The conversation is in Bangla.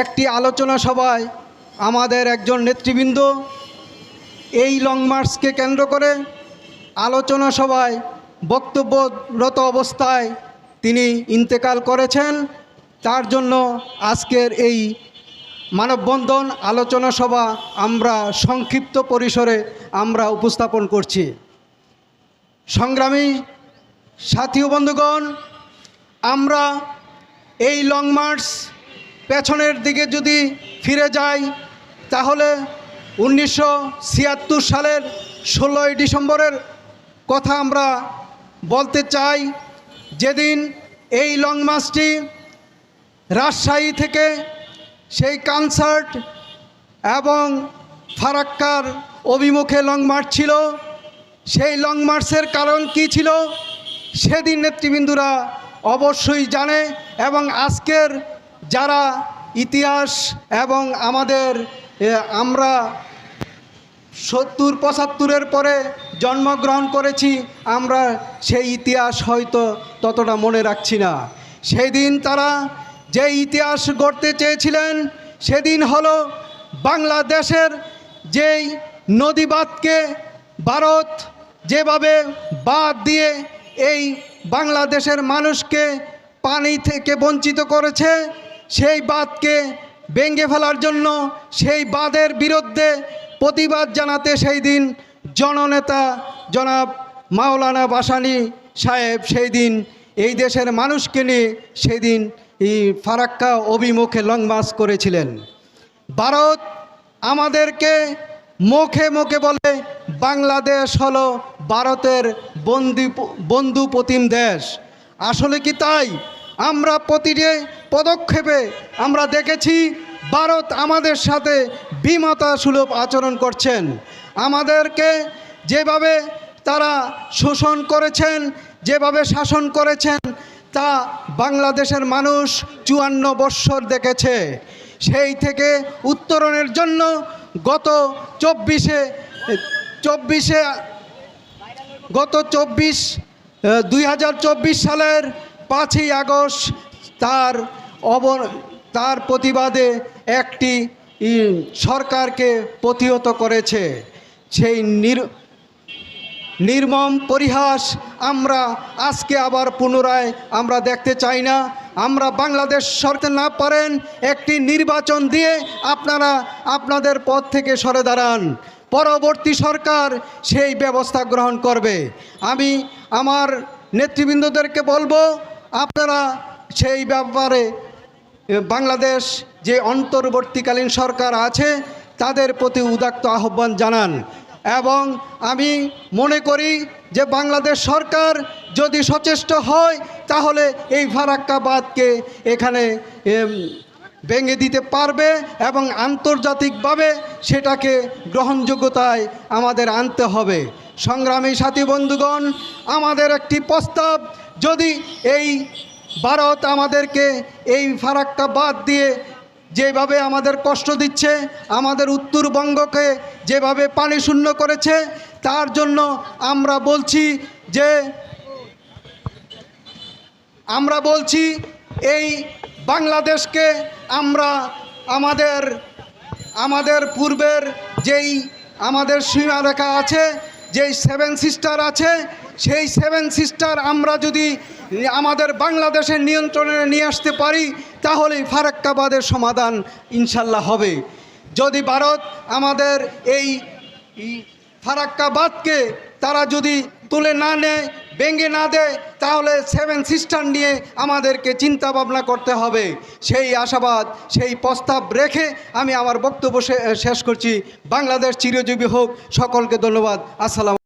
একটি আলোচনা সভায় আমাদের একজন নেতৃবৃন্দ এই লং মার্চকে কেন্দ্র করে আলোচনা সভায় বক্তব্যরত অবস্থায় তিনি ইন্তেকাল করেছেন। তার জন্য আজকের এই মানববন্ধন আলোচনা সভা আমরা সংক্ষিপ্ত পরিসরে আমরা উপস্থাপন করছি। সংগ্রামী সাথী বন্ধুগণ, আমরা এই লং মার্চ পেছনের দিকে যদি ফিরে যাই, তাহলে উনিশশো ছিয়াত্তর সালের ষোলোই ডিসেম্বরের কথা আমরা বলতে চাই। যেদিন এই লং মার্চটি রাজশাহী থেকে সেই কনসার্ট এবং ফারাক্কার অভিমুখে লং মার্চ ছিল, সেই লং মার্চের কারণ কি ছিল, সেদিন নেতৃবৃন্দুরা অবশ্যই জানে এবং আজকের যারা ইতিহাস এবং আমাদের আমরা সত্তর, পঁচাত্তরের পরে জন্মগ্রহণ করেছি, আমরা সেই ইতিহাস হয়তো ততটা মনে রাখছি না। সেই দিন তারা যে ইতিহাস গড়তে চেয়েছিলেন, সেদিন হলো বাংলাদেশের যেই নদীবাদকে ভারত যেভাবে বাদ দিয়ে এই বাংলাদেশের মানুষকে পানি থেকে বঞ্চিত করেছে সেই বাঁধকে ভেঙে ফেলার জন্য সেই বাঁধের বিরুদ্ধে প্রতিবাদ জানাতে সেই দিন জননেতা জনাব মাওলানা বাসানি সাহেব সেই দিন এই দেশের মানুষকে নিয়ে সেই দিন এই ফারাক্কা অভিমুখে লং মার্চ করেছিলেন। ভারত আমাদেরকে মুখে মুখে বলে বাংলাদেশ হলো ভারতের বন্দি বন্ধু প্রতিম দেশ। আসলে কি তাই? আমরা প্রতিটি পদক্ষেপে আমরা দেখেছি ভারত আমাদের সাথে বিমতা সুলভ আচরণ করছেন। আমাদেরকে যেভাবে তারা শোষণ করেছেন, যেভাবে শাসন করেছেন, তা বাংলাদেশের মানুষ চুয়ান্ন বৎসর দেখেছে। সেই থেকে উত্তরণের জন্য গত চব্বিশে চব্বিশে, গত চব্বিশ দুই সালের পাঁচই আগস্ট তার অব তার প্রতিবাদে একটি সরকারকে প্রতিহত করেছে। সেই নির, নির্মম পরিহাস আমরা আজকে আবার পুনরায় আমরা দেখতে চাই না। আমরা বাংলাদেশ সরতে না পারেন একটি নির্বাচন দিয়ে আপনারা আপনাদের পদ থেকে সরে দাঁড়ান। পরবর্তী সরকার সেই ব্যবস্থা গ্রহণ করবে। আমি আমার নেতৃবৃন্দদেরকে বলব আপনারা সেই ব্যাপারে বাংলাদেশ যে অন্তর্বর্তীকালীন সরকার আছে, তাদের প্রতি উদাত্ত আহ্বান জানান। এবং আমি মনে করি যে বাংলাদেশ সরকার যদি সচেষ্ট হয়, তাহলে এই ফারাক্কাবাদকে এখানে ভেঙে দিতে পারবে এবং আন্তর্জাতিকভাবে সেটাকে গ্রহণযোগ্যতায় আমাদের আনতে হবে। সংগ্রামী সাথী বন্ধুগণ, আমাদের একটি প্রস্তাব, যদি এই ভারত আমাদেরকে এই ফারাক্কা বাদ দিয়ে যেভাবে আমাদের কষ্ট দিচ্ছে, আমাদের উত্তরবঙ্গকে যেভাবে পানি শূন্য করেছে, তার জন্য আমরা বলছি যে, আমরা বলছি এই বাংলাদেশকে আমরা আমাদের আমাদের পূর্বের যেই আমাদের সীমারেখা আছে যেই সেভেন সিস্টার আছে, সেই সেভেন সিস্টার আমরা যদি আমাদের বাংলাদেশের নিয়ন্ত্রণে নিয়ে আসতে পারি, তাহলেই ফারাক্কাবাদের সমাধান ইনশাল্লাহ হবে। যদি ভারত আমাদের এই ফারাক্কাবাদকে তারা যদি তুলে না নেয়, ভেঙে না দেয় তাহলে সেভেন সিস্টার নিয়ে আমাদেরকে চিন্তা ভাবনা করতে হবে। সেই আশাবাদ, সেই প্রস্তাব রেখে আমি আমার বক্তব্য শেষ করছি। বাংলাদেশ চিরজীবী হোক, সকলকে ধন্যবাদ। আসসালাম